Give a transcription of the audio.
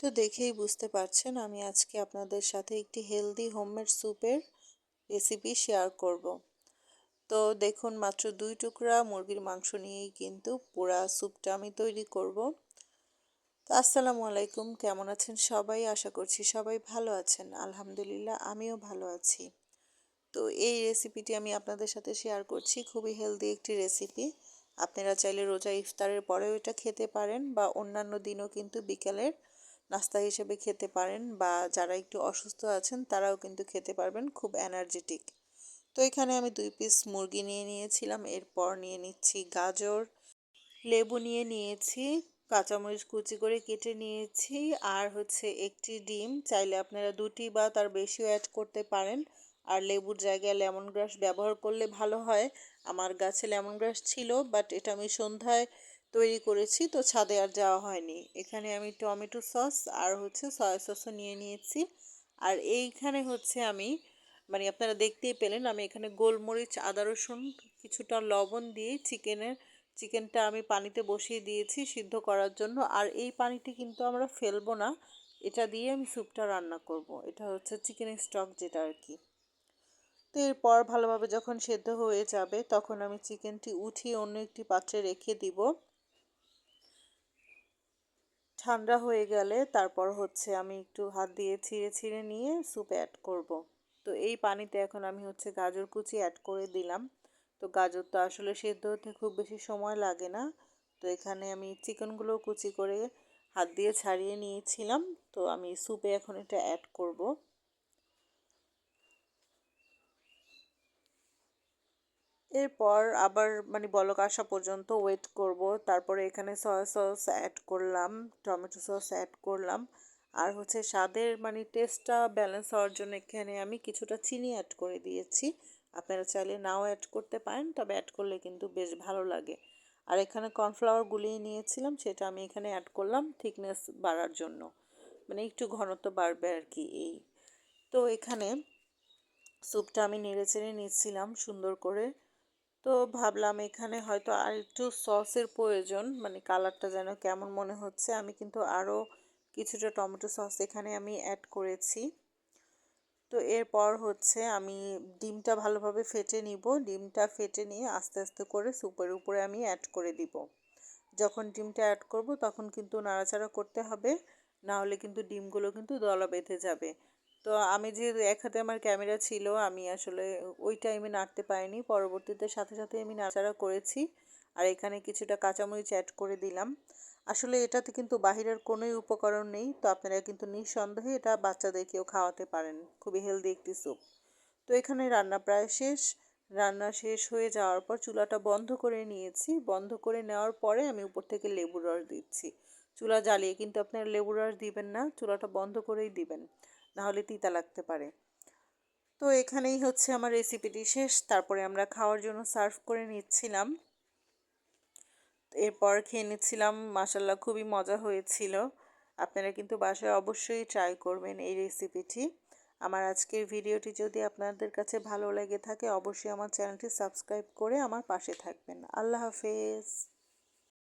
তো দেখেই বুঝতে পারছেন, আমি আজকে আপনাদের সাথে একটি হেলদি হোমমেড স্যুপের রেসিপি শেয়ার করব। তো দেখুন, মাত্র দুই টুকরা মুরগির মাংস নিয়েই কিন্তু পুরা স্যুপটা আমি তৈরি করব। তো আসসালামু আলাইকুম, কেমন আছেন সবাই আশা করছি সবাই ভালো আছেন আলহামদুলিল্লাহ, আমিও ভালো আছি তো এই রেসিপিটি আমি আপনাদের সাথে শেয়ার করছি, খুবই হেলদি একটি রেসিপি আপনারা চাইলে রোজা ইফতারের পরেও এটা খেতে পারেন বা অন্যান্য দিনও কিন্তু বিকেলের নাস্তা হিসেবে খেতে পারেন বা যারা একটু অসুস্থ আছেন তারাও কিন্তু খেতে পারবেন খুব এনার্জেটিক তো এখানে আমি দুই পিস মুরগি নিয়ে নিয়েছিলাম, এরপর নিয়ে নিচ্ছি গাজর, লেবু নিয়ে নিয়েছি, কাঁচামরিচ কুচি করে কেটে নিয়েছি আর হচ্ছে একটি ডিম। চাইলে আপনারা দুটি বা তার বেশিও অ্যাড করতে পারেন। আর লেবুর জায়গায় লেমন গ্রাস ব্যবহার করলে ভালো হয়। আমার গাছে লেমন গ্রাস ছিল বাট এটা আমি সন্ধ্যায় তৈরি করেছি। তো ছাদে আর যাওয়া হয়নি। এখানে আমি টমেটো সস আর হচ্ছে সয়া সসও নিয়ে নিয়েছি। আর এইখানে হচ্ছে আমি মানে আপনারা দেখতেই পেলেন, আমি এখানে গোলমরিচ, আদা রসুন, কিছুটা লবণ দিয়ে চিকেনের, চিকেনটা আমি পানিতে বসিয়ে দিয়েছি সিদ্ধ করার জন্য। আর এই পানিটি কিন্তু আমরা ফেলব না, এটা দিয়ে আমি স্যুপটা রান্না করব। এটা হচ্ছে চিকেনের স্টক যেটা আর কি। তো এরপর ভালোভাবে যখন সেদ্ধ হয়ে যাবে, তখন আমি চিকেনটি উঠিয়ে অন্য একটি পাত্রে রেখে দিব। ঠান্ডা হয়ে গেলে তারপর হচ্ছে আমি একটু হাত দিয়ে ছিঁড়ে ছিঁড়ে নিয়ে স্যুপ অ্যাড করব। তো এই পানিতে এখন আমি হচ্ছে গাজর কুচি অ্যাড করে দিলাম। তো গাজর তো আসলে সেদ্ধ হতে খুব বেশি সময় লাগে না। তো এখানে আমি চিকেনগুলো কুচি করে হাত দিয়ে ছাড়িয়ে নিয়েছিলাম। তো আমি স্যুপে এখন এটা অ্যাড করব। এরপর আবার মানে বলক আসা পর্যন্ত ওয়েট করব। তারপরে এখানে সয়া সস অ্যাড করলাম টমেটো সস অ্যাড করলাম। আর হচ্ছে স্বাদের মানে টেস্টটা ব্যালেন্স হওয়ার জন্য এখানে আমি কিছুটা চিনি অ্যাড করে দিয়েছি। আপনারা চাইলে নাও অ্যাড করতে পারেন, তবে অ্যাড করলে কিন্তু বেশ ভালো লাগে। আর এখানে কর্নফ্লাওয়ার গুলিয়ে নিয়েছিলাম, সেটা আমি এখানে অ্যাড করলাম থিকনেস বাড়ার জন্য। মানে একটু ঘনত্ব বাড়বে আর কি এই। তো এখানে স্যুপটা আমি নেড়ে চেড়ে নিচ্ছিলাম সুন্দর করে। তো ভাবলাম এখানে হয়তো আর একটু সসের প্রয়োজন মানে কালারটা যেন কেমন মনে হচ্ছে। আমি কিন্তু আরও কিছুটা টমেটো সস এখানে আমি অ্যাড করেছি। তো এরপর হচ্ছে আমি ডিমটা ভালোভাবে ফেটে নিব। ডিমটা ফেটে নিয়ে আস্তে আস্তে করে সুপের উপরে আমি অ্যাড করে দিব। যখন ডিমটা অ্যাড করব তখন কিন্তু নাড়াচাড়া করতে হবে না হলে কিন্তু ডিমগুলো কিন্তু দলা বেঁধে যাবে। তো আমি যে এক হাতে আমার ক্যামেরা ছিল, আমি আসলে ওই টাইমে নাড়তে পারিনি। পরবর্তীতে সাথে সাথে আমি নাড়াচাড়া করেছি আর এখানে কিছুটা কাঁচামরিচ অ্যাড করে দিলাম। আসলে এটাতে কিন্তু বাহিরের কোনোই উপকরণ নেই, তো আপনারা কিন্তু নিঃসন্দেহে এটা বাচ্চাদেরকেও খাওয়াতে পারেন। খুবই হেলদি একটি স্যুপ তো এখানে রান্না প্রায় শেষ। রান্না শেষ হয়ে যাওয়ার পর চুলাটা বন্ধ করে নিয়েছি। বন্ধ করে নেওয়ার পরে আমি উপর থেকে লেবুর রস দিচ্ছি। চুলা জ্বালিয়ে কিন্তু আপনারা লেবুর রস দিবেন না, চুলাটা বন্ধ করেই দিবেন। নাহলে তিতা লাগতে পারে। তো এখানেই হচ্ছে আমার রেসিপিটি শেষ। তারপরে আমরা খাওয়ার জন্য সার্ভ করে নিচ্ছিলাম। এরপর খেয়ে নিচ্ছিলাম মাসাল্লাহ খুবই মজা হয়েছিল। আপনারা কিন্তু বাসায় অবশ্যই ট্রাই করবেন এই রেসিপিটি আমার আজকের ভিডিওটি যদি আপনাদের কাছে ভালো লেগে থাকে, অবশ্যই আমার চ্যানেলটি সাবস্ক্রাইব করে আমার পাশে থাকবেন। আল্লাহ হাফেজ।